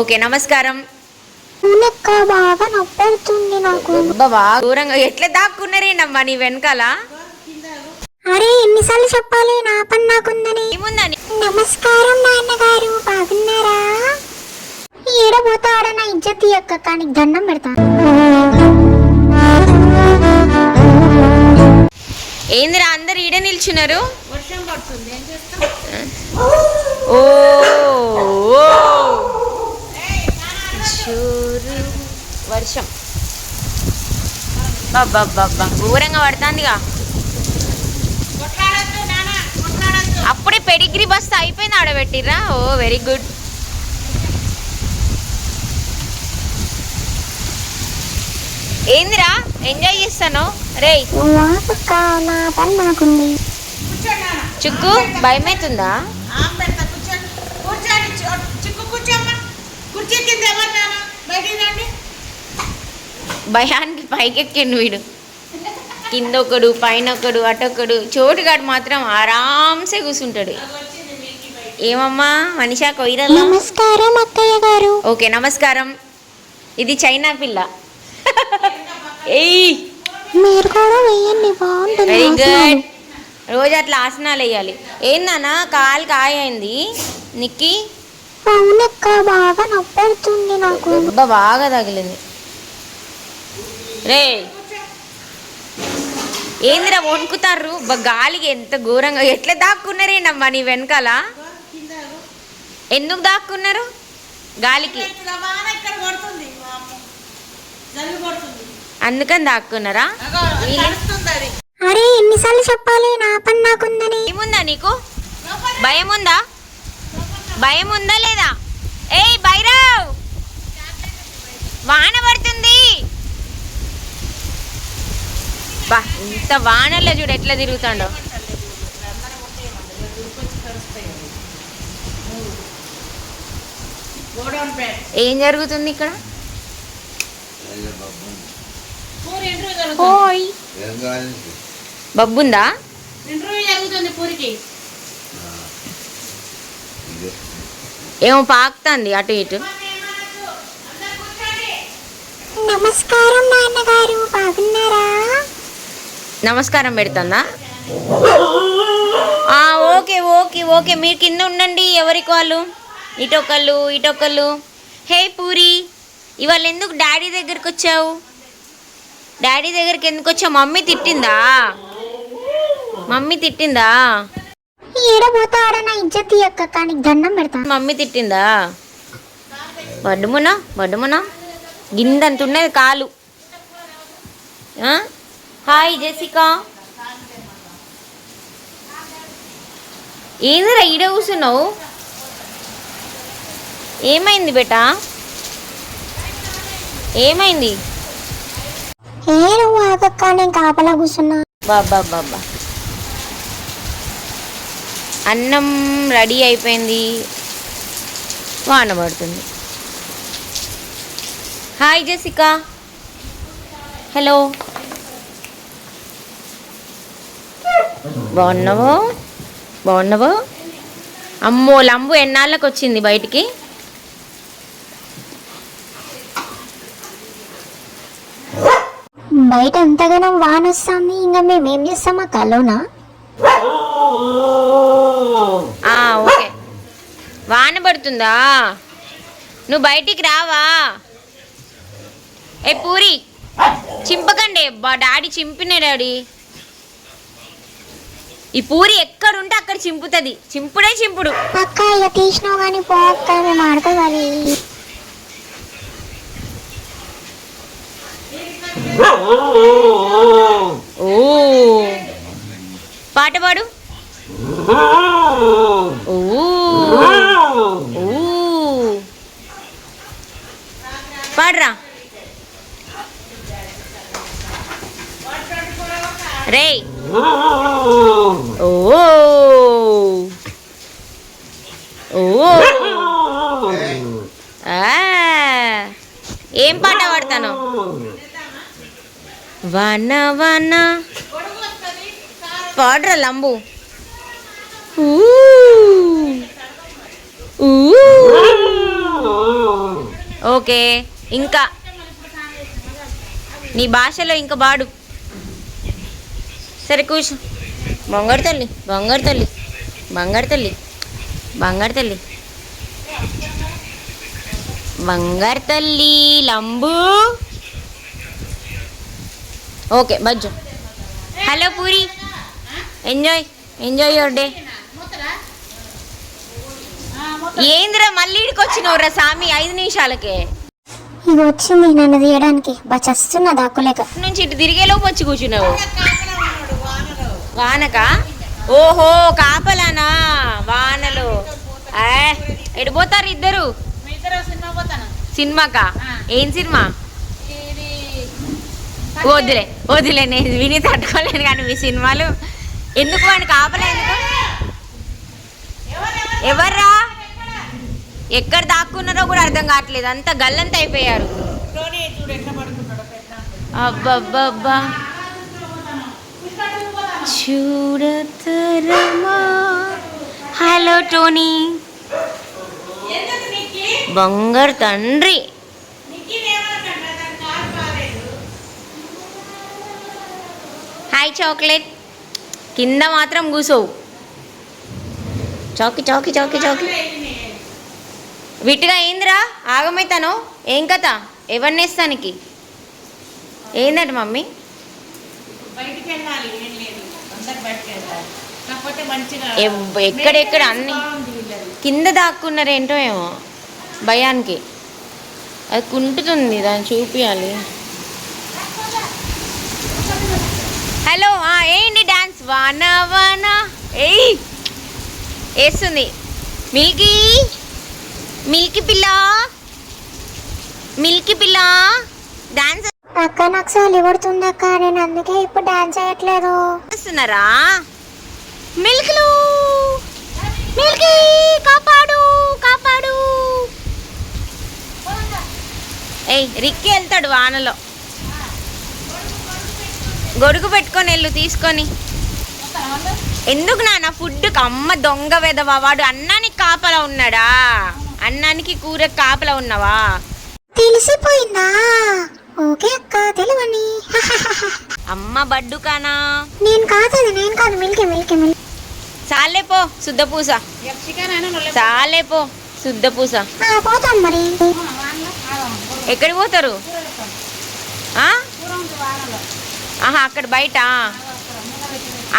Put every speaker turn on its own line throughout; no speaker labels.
Okay నమస్కారం.
బాగా నొప్పెడుతుంది నాకు.
బాబా దూరంగా ఎట్లా దాక్కున్నారేనమ్మా నీ వెనకాల?
అరే ఎన్నిసార్లు చెప్పాలి? నా పని నాకుందని.
ఏముందని?
నమస్కారం నాన్నగారు బాగున్నారా? ఏడబోతాడ నా ఇజ్జత్ తీయక్క కానీ దండం పెడతా.
ఏందిరా అందరు ఈడ నిల్చున్నారు?
వర్షం పడుతుంది ఏం చేస్తాం
ఓ. జోరు వర్షం. బాబ్బా ఘోరంగా పడుతుందిగా. అప్పుడే పెడిగ్రీ బస్తా అయిపోయింది ఆడబెట్టిర్రా ఓ వెరీ గుడ్. ఏందిరా? ఎంజాయ్ చేస్తాను
నాన్న.
చుక్కు భయమవుతుందా
కుర్చీ కింద ఎవరు నాన్న? బయటికి రండి.
భయానికి పైకెక్కిండు వీడు. కింద ఒకడు పైన ఒకడు అటొకడు. చోటుగాడు మాత్రం ఆరాంసే కూర్చుంటాడు ఏమమ్మా? మనిషా కొయ్యరల్లా?
నమస్కారం అక్కయ్య గారు.
ఓకే నమస్కారం. ఇది చైనా పిల్ల. ఏయ్!
మీరు కూడా వేయండి బాగుంటుంది
వెరీ. గుడ్ రోజు అట్లా ఆసనాలు వేయాలి. ఏందన్నా కాలు కాయ అయింది నిక్కి?
అవునక్క బాగా నొప్పెడుతుంది నాకు.
దెబ్బ బాగా తగిలింది. రే ఏందిరా వణుకుతారు బ- గాలికి ఎంత ఘోరంగా ఎట్లా దాక్కున్నారేనమ్మా నీ వెనకాల? ఎందుకు దాక్కున్నారు? గాలికి.
ఇక్కడ వాన ఇక్కడ కొడుతుంది వామ్మో. జల్లు కొడుతుంది
అందుకని దాక్కున్నారా
అరే ఎన్నిసార్లు చెప్పాలి? నా పని నాకుందని.
ఏముందా నీకు? భయం ఉందా భయం ఉందా లేదా? ఏయ్ భైరవ్! వాన పడుతుంది. బా ఇంత వానల్లో చూడు ఎట్లా తిరుగుతాడో. ఏం జరుగుతుంది ఇక్కడ? బబ్బుందా?
ఇంటర్వ్యూ జరుగుతుంది పూరికి.
ఏమో పాకుతుంది అటు ఇటు.
నమస్కారం నాన్నగారు బాగున్నారా?
నమస్కారం పెడుతుందా? Okay okay okay. మీరు కింద ఉండండి ఎవరికి వాళ్ళు? ఇటొకళ్ళు ఇటొకళ్ళు. హే పూరి ఇవాళ ఎందుకు డాడీ దగ్గరికి వచ్చావు? డాడీ దగ్గరికి ఎందుకు వచ్చావు? మమ్మీ తిట్టిందా? మమ్మీ తిట్టిందా?
ఏడబోతాడ నా ఇజ్జత్ తీయక్క కానీ దండం పెడతా.
మమ్మీ తిట్టిందా? వడ్డుమునా? వడ్డుమునా? గిందంత ఉన్నది కాలు. ఆ? Hi Jessica. ఏందిరా ఈడ కూర్చున్నావు? ఏమైంది బేటా? ఏమైంది?
ఏ నువ్వు ఆగక్క నేను కాపలా కూర్చున్నా.
బాబా బాబా. అన్నం రెడీ అయిపోయింది. వాన పడుతుంది. Hi Jessica. హలో. బాగున్నావు? బాగున్నావు? అమ్మో లంబు ఎన్నాళ్ళకి వచ్చింది బయటికి?
బయట అంతగానం వాన వస్తుంది ఇంకా మేము ఏం చేస్తామా కలోనా?
ఓకే. వాన పడుతుందా? నువ్వు బయటికి రావా? ఏ పూరి చింపకండి. బా డాడీ చింపిన డాడీ. ఈ పూరి ఎక్కడుంటే అక్కడ చింపుతుంది. చింపుడే చింపుడు.
అక్క ఇక తీసినావు కానీ మేము ఆడుకోవాలి
ఓ. పాట పాడు. పాడరా. రేయ్. ఓ ఓ ఏం పాట పాడతాను? వన వన. పాడరా లంబు. ఓకే ఇంకా. నీ భాషలో ఇంకా బాడు సరే కూర్చో. బంగారు తల్లి బంగారు తల్లి బంగారు తల్లి బంగారు తల్లి. బంగారు తల్లి Lambu. Okay Bajju. Hello Puri. Enjoy enjoy your day ఏందిరా మళ్ళీ ఇడికి వచ్చినవురా సామి? ఐదు నిమిషాలకే.
ఇది వచ్చింది నన్ను తీయడానికి. బా చస్తున్నా దాక్కులేక.
నుంచి ఇటు తిరిగేలోపు వచ్చి కూర్చున్నావు.
కాపలా ఉన్నాడు వానలో.
వానక? ఓహో కాపలానా? వానలు. ఏ, ఎటు పోతారు ఇద్దరు? సినిమాకా? ఏం సినిమా?
ఇది
వదిలే వదిలే నేను విని తట్టుకోలేను కానీ మీ సినిమాలు. ఎందుకు వాడిని కాపలా ఎందుకు? ఎవర్రా? ఎక్కడ దాక్కున్నారో కూడా అర్థం కావట్లేదు. అంతా గల్లంత అయిపోయారు.
టోనీ చూడు ఎట్లా పడుకున్నాడు పెద్ద
అబ్బబ్బబ్బా. చూడతరమా? Hello Tony. బంగారు తండ్రి. Hi Chocolate. కింద మాత్రం కూసోవు. చౌకి చౌకి చౌకి చౌకి. విట్టుగా ఏందిరా ఆగమైతాను ఏం కథ? ఎవరినేస్తానికి ఏందట మమ్మీ?
బయటికి వెళ్ళాలి ఏం లేదు. అందరు బయటికి వెళ్ళాలి కాకపోతే మంచిగా
ఎవ్- ఎక్కడెక్కడ అన్ని. కింద దాక్కున్నారేంటో ఏమో? భయానికి. అది కుంటుతుంది దాన్ని చూపించాలి హలో ఏంటి డాన్స్? వాన వాన. ఏయ్! వేస్తుంది. మిల్కీ! మిల్కీ పిల్ల? మిల్కీ పిల్ల? డాన్స్
అక్క నాకు చలి పడుతుంది అక్క. నేను అందుకే ఇప్పుడు డాన్స్ చేయట్లేదు.
చేస్తున్నారా? మిల్క్లు! మిల్కీ కాపాడు కాపాడు! ఏయ్ రిక్కి వెళ్తాడు వానలో. గొడుగు పెట్టుకొని వెళ్ళు తీసుకొని. ఎందుకు నాన్న? ఫుడ్కి అమ్మ దొంగ వెదవా? వాడు అన్నానికి కాపలా ఉన్నాడా? అన్నానికి కూర కాపలా ఉన్నావా?
తెలిసిపోయిందా? ఓకే అక్క తెలివని
అమ్మ బడ్డు కానా?
నేను కాదు నేను కాదు మిల్కి మిల్కి మిల్కి.
చాలే పో శుద్ధ పూస.
చికెన్ అయినా నొల్లె
చాలే పో శుద్ధ పూస.
ఆ, పోతాం మరి.
ఎక్కడికి పోతారు? ఆ? ఆహా అక్కడ బయట?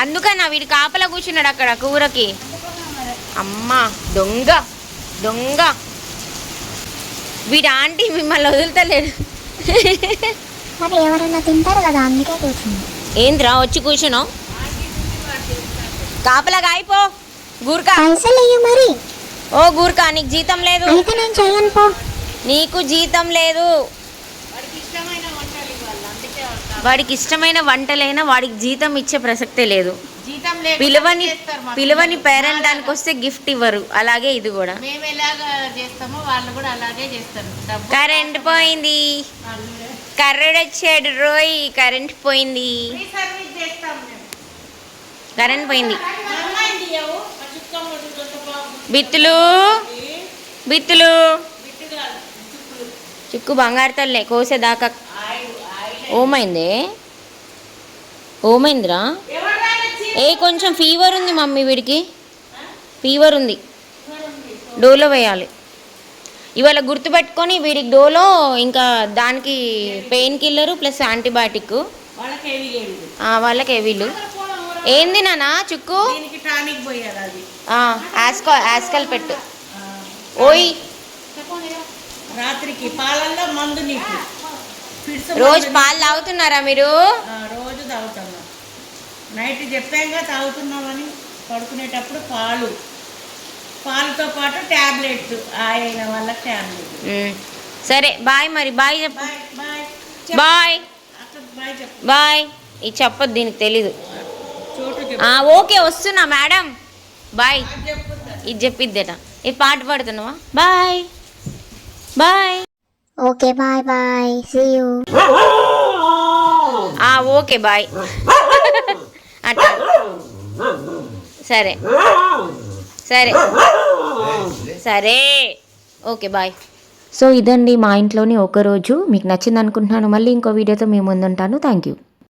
అందుకనా వీడి కాపలా కూర్చున్నాడు అక్కడ కూరకి. అమ్మా దొంగ. దొంగ. వీడి ఆంటీ మిమ్మల్ని వదులుతలేడు
మరి ఎవరైనా తింటారు కదా అందుకే కూర్చుంది
ఏంద్రా వచ్చి కూర్చున్నావు? కాపలా గాయిపో గూర్కా
పైసలు ఇయ్యి మరి.
ఓ గూర్కా నీకు జీతం లేదు.
అయితే నేను చెయ్యను పో.
నీకు జీతం లేదు
వాడికి ఇష్టమైన వంటలు ఇవ్వాలి అందుకే వస్తా.
వాడికి ఇష్టమైన వంటలైనా వాడికి జీతం ఇచ్చే ప్రసక్తే లేదు
జీతం
పిలువని పిలువని. పేరెంట్ దానికి వస్తే గిఫ్ట్ ఇవ్వరు అలాగే ఇది కూడా
మేము ఎలాగ చేస్తామో వాళ్ళు కూడా అలాగే చేస్తారు
కరెంట్ పోయింది. కర్రెడు వచ్చాడు రోయ్ కరెంట్ పోయింది కరెంట్ పోయింది. బిత్తులు బిత్తులు. చిక్కు బంగారు తల్లే కోసేదాకా. ఓమైందే? ఓమైందిరా? ఏ కొంచెం ఫీవర్ ఉంది మమ్మీ వీడికి. ఫీవర్ ఉంది. డోలో వేయాలి. ఇవాళ గుర్తుపెట్టుకొని వీడికి డోలో ఇంకా దానికి పెయిన్ కిల్లరు ప్లస్ యాంటీబయాటిక్
వాళ్ళకి
వీళ్ళు ఏంది నానా చుక్కు? ఆస్కో ఆస్కల్ పెట్టు. ఓయ్.
రాత్రికి పాలల్లో మందు నీకు.
రోజు పాలు తాగుతున్నారా మీరు?
రోజు తాగుతున్నాం నైట్ చెప్పాక తాగుతున్నామని పడుకునేటప్పుడు పాలు. పాలతో పాటు ట్యాబ్లెట్స్ ఆయన వల్ల ట్యాబ్లెట్
సరే బాయ్ మరి బాయ్ చెప్పు.
Bye bye.
ఇది చెప్పొద్దు దీనికి తెలీదు. ఓకే వస్తున్నా మేడం. బాయ్. ఇది చెప్పిద్దట. ఈ పాట పాడుతున్నావా? Bye. Bye.
Okay bye bye. See you
ఆ ఓకే బాయ్. అట్లా సరే. సరే. సరే. Okay bye. సో ఇదండి మా ఇంట్లోని ఒక రోజు. మీకు నచ్చింది అనుకుంటున్నాను మళ్ళీ ఇంకో వీడియోతో మీ ముందుంటాను. Thank you